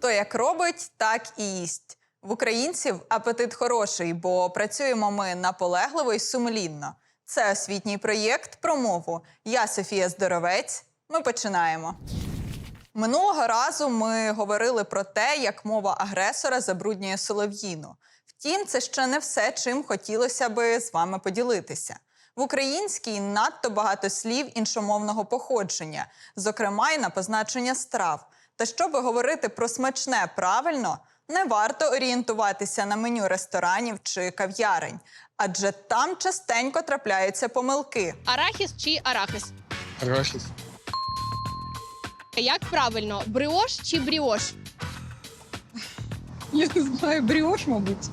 Хто як робить, так і їсть. В українців апетит хороший, бо працюємо ми наполегливо і сумлінно. Це освітній проєкт про мову. Я Софія Здоровець. Ми починаємо. Минулого разу ми говорили про те, як мова агресора забруднює солов'їну. Втім, це ще не все, чим хотілося би з вами поділитися. В українській надто багато слів іншомовного походження, зокрема й на позначення страв. Та щоб говорити про смачне правильно, не варто орієнтуватися на меню ресторанів чи кав'ярень, адже там частенько трапляються помилки. Арахіс чи арахис? Арахіс. Як правильно, бриош чи бріош? Я не знаю, бріош, мабуть.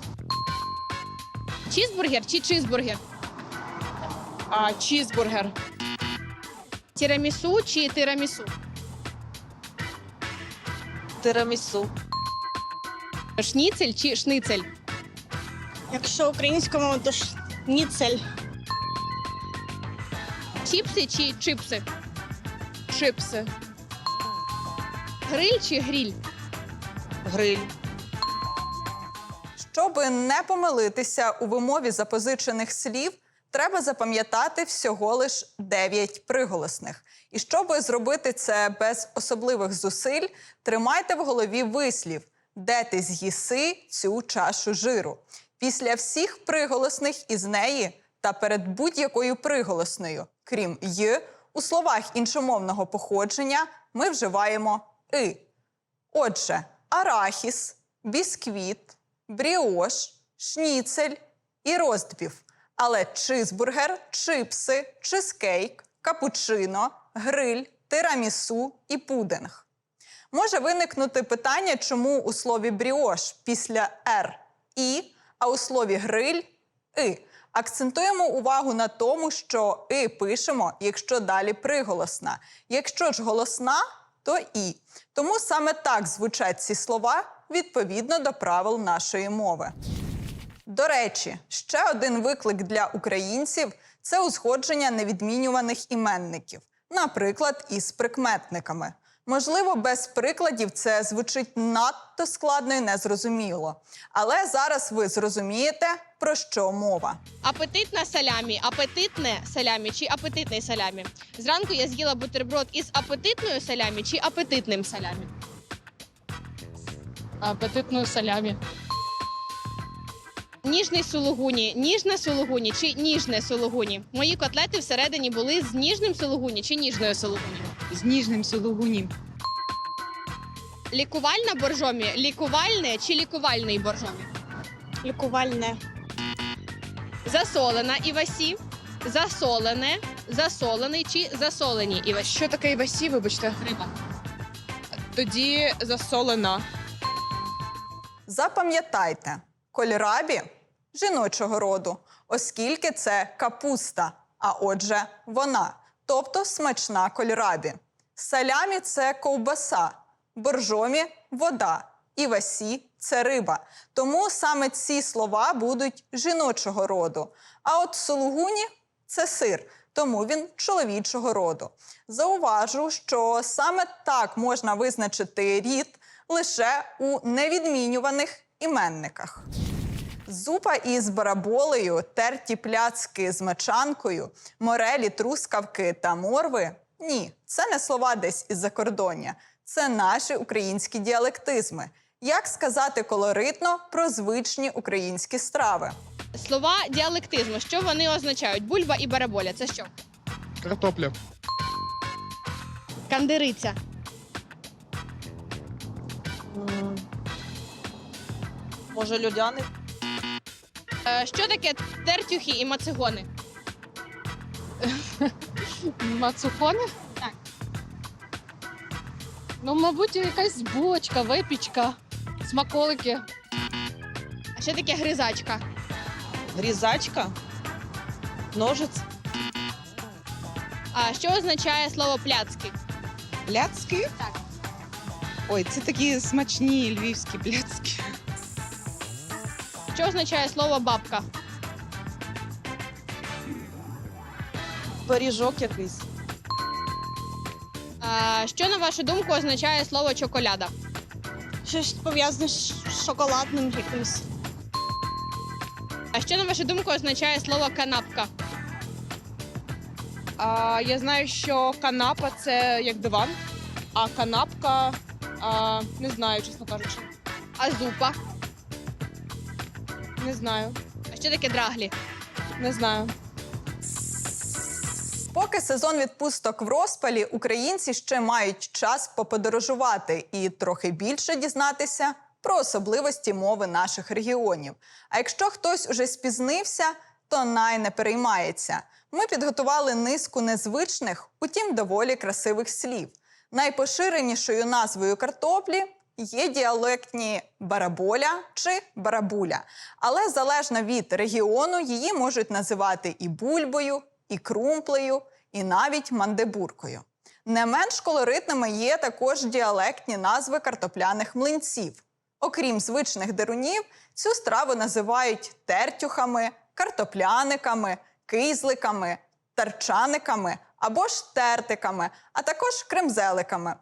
Чізбургер чи чизбургер? А чізбургер. Тірамісу чи тирамісу? Тирамісу. Шніцель чи шницель? Якщо українською мовою, то шніцель. Чіпси чи чипси? Чипси. Гриль чи гріль? Гриль. Щоби не помилитися у вимові запозичених слів, треба запам'ятати всього лиш 9 приголосних. І щоби зробити це без особливих зусиль, тримайте в голові вислів, де ти з'їси цю чашу жиру. Після всіх приголосних із неї та перед будь-якою приголосною, крім й, у словах іншомовного походження ми вживаємо и. Отже, арахіс, бісквіт, бріош, шніцель і роздбів. Але чизбургер, чипси, чизкейк, капучино, гриль, тирамісу і пудинг. Може виникнути питання, чому у слові бріош після «р» і, а у слові гриль и. Акцентуємо увагу на тому, що и пишемо, якщо далі приголосна. Якщо ж голосна, то і. Тому саме так звучать ці слова відповідно до правил нашої мови. До речі, ще один виклик для українців це узгодження невідмінюваних іменників, наприклад, із прикметниками. Можливо, без прикладів це звучить надто складно і незрозуміло. Але зараз ви зрозумієте, про що мова. Апетитна салямі, апетитне салямі чи апетитний салямі. Зранку я з'їла бутерброд із апетитною салямі чи апетитним салямі. Апетитною салямі. Ніжний сулугуні, ніжне сулугуні чи ніжне сулугуні. Мої котлети всередині були з ніжним сулугуні чи ніжною сулугуні. З ніжним сулугунім. Лікувальна боржомі, лікувальне чи лікувальний боржомі. Лікувальне. Засолена івасі, засолене, засолений чи засолені івасі. Що таке івасі, вибачте? Риба. Тоді засолена. Запам'ятайте, кольрабі жіночого роду, оскільки це капуста, а отже, вона, тобто смачна кольрабі. Салямі це ковбаса, боржомі вода, івасі це риба. Тому саме ці слова будуть жіночого роду. А от сулугуні це сир, тому він чоловічого роду. Зауважу, що саме так можна визначити рід лише у невідмінюваних іменниках. Зупа із бараболею, терті пляцки з мечанкою, морелі, трускавки та морви ні, це не слова десь із закордоння. Це наші українські діалектизми. Як сказати колоритно про звичні українські страви? Слова діалектизму. Що вони означають? Бульба і бараболя. Це що? Картопля. Кандириця. Може, людяник? Е, Що таке тертюхи і мацегони? Мацухони? Так. Ну, мабуть, якась булочка, випічка, смаколики. А що таке гризачка? Грізачка? Ножиць? А що означає слово пляцки? Пляцки? Так. Ой, це такі смачні львівські пляцки. Що означає слово бабка? Пиріжок якийсь. А що на вашу думку означає слово чоколяда? Щось пов'язане з шоколадним якимось. А що на вашу думку означає слово канапка? А, я знаю, що канапа це як диван, а канапка а, не знаю, чесно кажучи. А зупа? Не знаю. А що таке драглі? Не знаю. Поки сезон відпусток в розпалі, українці ще мають час поподорожувати і трохи більше дізнатися про особливості мови наших регіонів. А якщо хтось уже спізнився, то най не переймається. Ми підготували низку незвичних, утім доволі красивих слів. Найпоширенішою назвою картоплі є діалектні бараболя чи барабуля, але залежно від регіону її можуть називати і бульбою, і крумплею, і навіть мандебуркою. Не менш колоритними є також діалектні назви картопляних млинців. Окрім звичних дерунів, цю страву називають тертюхами, картопляниками, кизликами, тарчаниками або ж тертиками, а також кремзеликами.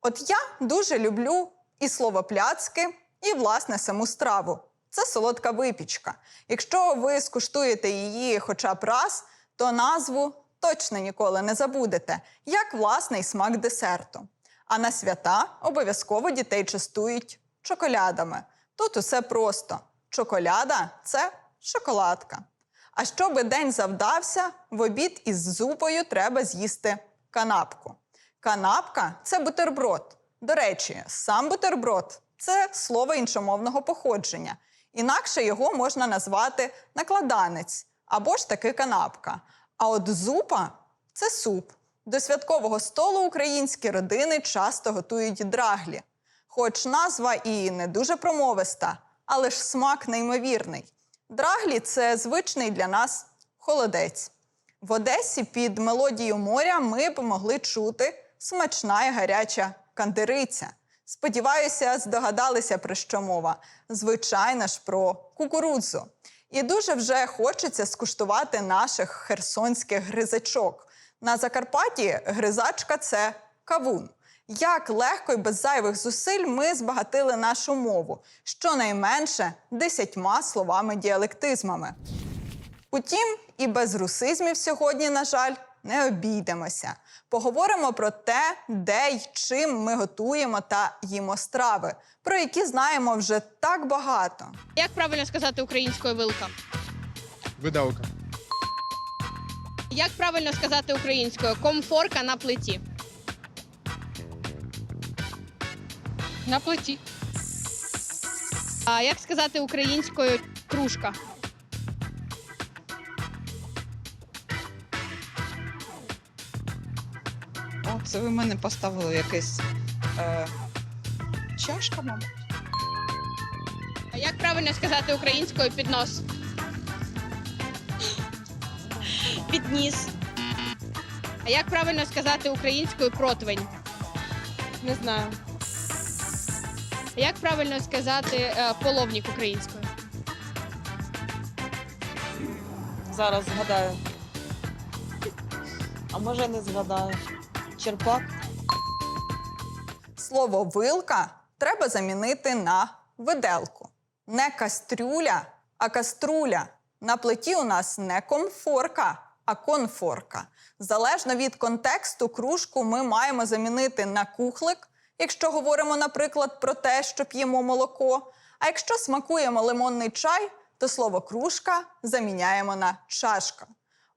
От я дуже люблю і слово пляцки, і власне саму страву. Це солодка випічка. Якщо ви скуштуєте її хоча б раз, то назву точно ніколи не забудете, як власний смак десерту. А на свята обов'язково дітей частують чоколядами. Тут усе просто: чоколяда це шоколадка. А щоби день завдався, в обід із зупою треба з'їсти канапку. Канапка це бутерброд. До речі, сам бутерброд це слово іншомовного походження. Інакше його можна назвати накладанець або ж таки канапка. А от зупа це суп. До святкового столу українські родини часто готують драглі. Хоч назва і не дуже промовиста, але ж смак неймовірний. Драглі це звичний для нас холодець. В Одесі під мелодію моря ми б могли чути смачна і гаряча кандириця. Сподіваюся, здогадалися про що мова. Звичайно ж, про кукурудзу. І дуже вже хочеться скуштувати наших херсонських гризачок. На Закарпатті гризачка це кавун. Як легко і без зайвих зусиль ми збагатили нашу мову, щонайменше десятьма словами-діалектизмами. Утім, і без русизмів сьогодні, на жаль, не обійдемося. Поговоримо про те, де й чим ми готуємо та їмо страви, про які знаємо вже так багато. Як правильно сказати українською вилка? Виделка. Як правильно сказати українською комфорка на плиті? На плиті. А як сказати українською кружка? О, це ви мене поставили якесь е, чашка, мабуть. А як правильно сказати українською піднос? Підніс. А як правильно сказати українською противень? Не знаю. А як правильно сказати е, половник українською? Зараз згадаю. А може не згадаю. Черпак. Слово вилка треба замінити на виделку. Не кастрюля, а каструля. На плиті у нас не комфорка, а конфорка. Залежно від контексту, кружку ми маємо замінити на кухлик, якщо говоримо, наприклад, про те, що п'ємо молоко. А якщо смакуємо лимонний чай, то слово кружка заміняємо на чашка.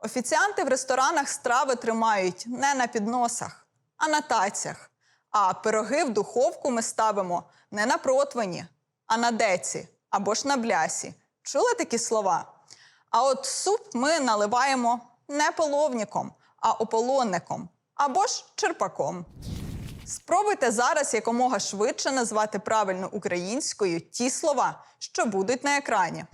Офіціанти в ресторанах страви тримають не на підносах, а на тацях. А пироги в духовку ми ставимо не на противні, а на деці або ж на блясі. Чули такі слова? А от суп ми наливаємо не половником, а ополонником або ж черпаком. Спробуйте зараз якомога швидше назвати правильно українською ті слова, що будуть на екрані.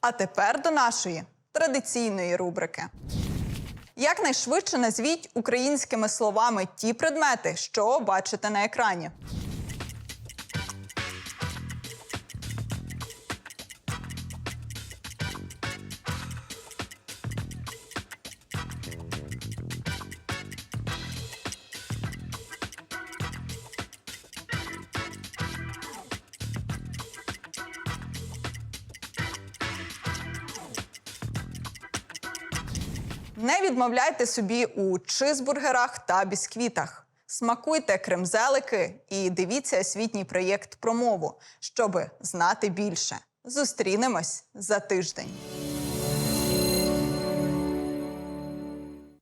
А тепер до нашої традиційної рубрики. Якнайшвидше назвіть українськими словами ті предмети, що бачите на екрані. Не відмовляйте собі у чизбургерах та бісквітах. Смакуйте кремзелики і дивіться освітній проєкт про мову, щоби знати більше. Зустрінемось за тиждень.